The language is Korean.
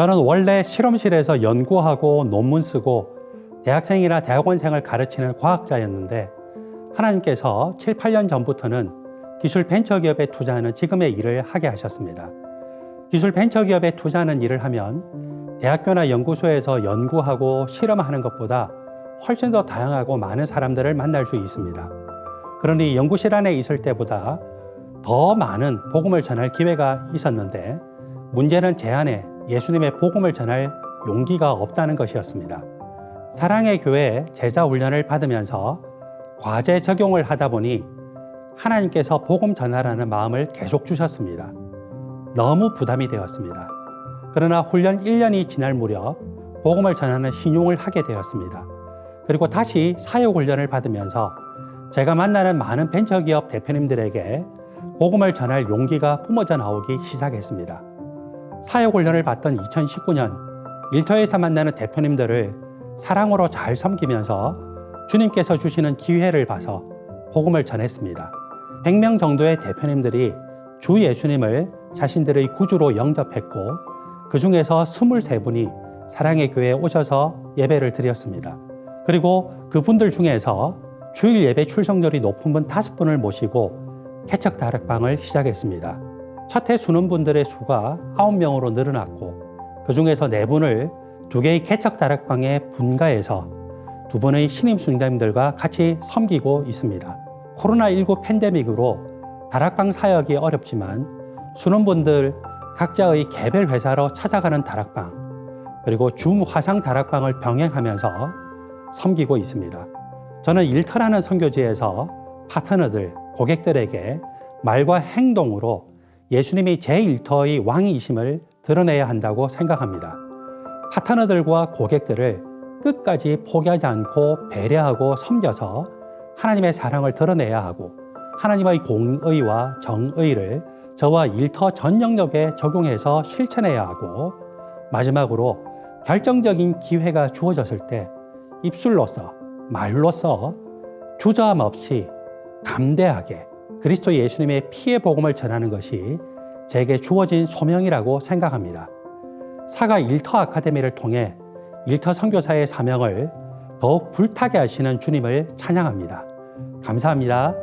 저는 원래 실험실에서 연구하고 논문 쓰고 대학생이나 대학원생을 가르치는 과학자였는데 하나님께서 7, 8년 전부터는 기술 벤처 기업에 투자하는 지금의 일을 하게 하셨습니다. 기술 벤처 기업에 투자하는 일을 하면 대학교나 연구소에서 연구하고 실험하는 것보다 훨씬 더 다양하고 많은 사람들을 만날 수 있습니다. 그러니 연구실 안에 있을 때보다 더 많은 복음을 전할 기회가 있었는데 문제는 제 안에 예수님의 복음을 전할 용기가 없다는 것이었습니다. 사랑의 교회 제자 훈련을 받으면서 과제 적용을 하다 보니 하나님께서 복음 전하라는 마음을 계속 주셨습니다. 너무 부담이 되었습니다. 그러나 훈련 1년이 지날 무렵 복음을 전하는 신용을 하게 되었습니다. 그리고 다시 사역 훈련을 받으면서 제가 만나는 많은 벤처기업 대표님들에게 복음을 전할 용기가 뿜어져 나오기 시작했습니다. 사역 훈련을 받던 2019년 일터에서 만나는 대표님들을 사랑으로 잘 섬기면서 주님께서 주시는 기회를 봐서 복음을 전했습니다. 100명 정도의 대표님들이 주 예수님을 자신들의 구주로 영접했고 그 중에서 23분이 사랑의 교회에 오셔서 예배를 드렸습니다. 그리고 그분들 중에서 주일 예배 출석률이 높은 분 다섯 분을 모시고 개척 다락방을 시작했습니다. 첫해 수능 분들의 수가 아홉 명으로 늘어났고 그 중에서 네 분을 두 개의 개척 다락방에 분가해서 두 분의 신임 순장님들과 같이 섬기고 있습니다. 코로나19 팬데믹으로 다락방 사역이 어렵지만 수능분들 각자의 개별 회사로 찾아가는 다락방 그리고 줌 화상 다락방을 병행하면서 섬기고 있습니다. 저는 일터라는 선교지에서 파트너들, 고객들에게 말과 행동으로 예수님이 제 일터의 왕이심을 드러내야 한다고 생각합니다. 파트너들과 고객들을 끝까지 포기하지 않고 배려하고 섬겨서 하나님의 사랑을 드러내야 하고 하나님의 공의와 정의를 저와 일터 전 영역에 적용해서 실천해야 하고 마지막으로 결정적인 기회가 주어졌을 때 입술로서 말로서 주저함 없이 담대하게 그리스도 예수님의 피의 복음을 전하는 것이 제게 주어진 소명이라고 생각합니다. 사가 일터 아카데미를 통해 일터 선교사의 사명을 더욱 불타게 하시는 주님을 찬양합니다. 감사합니다.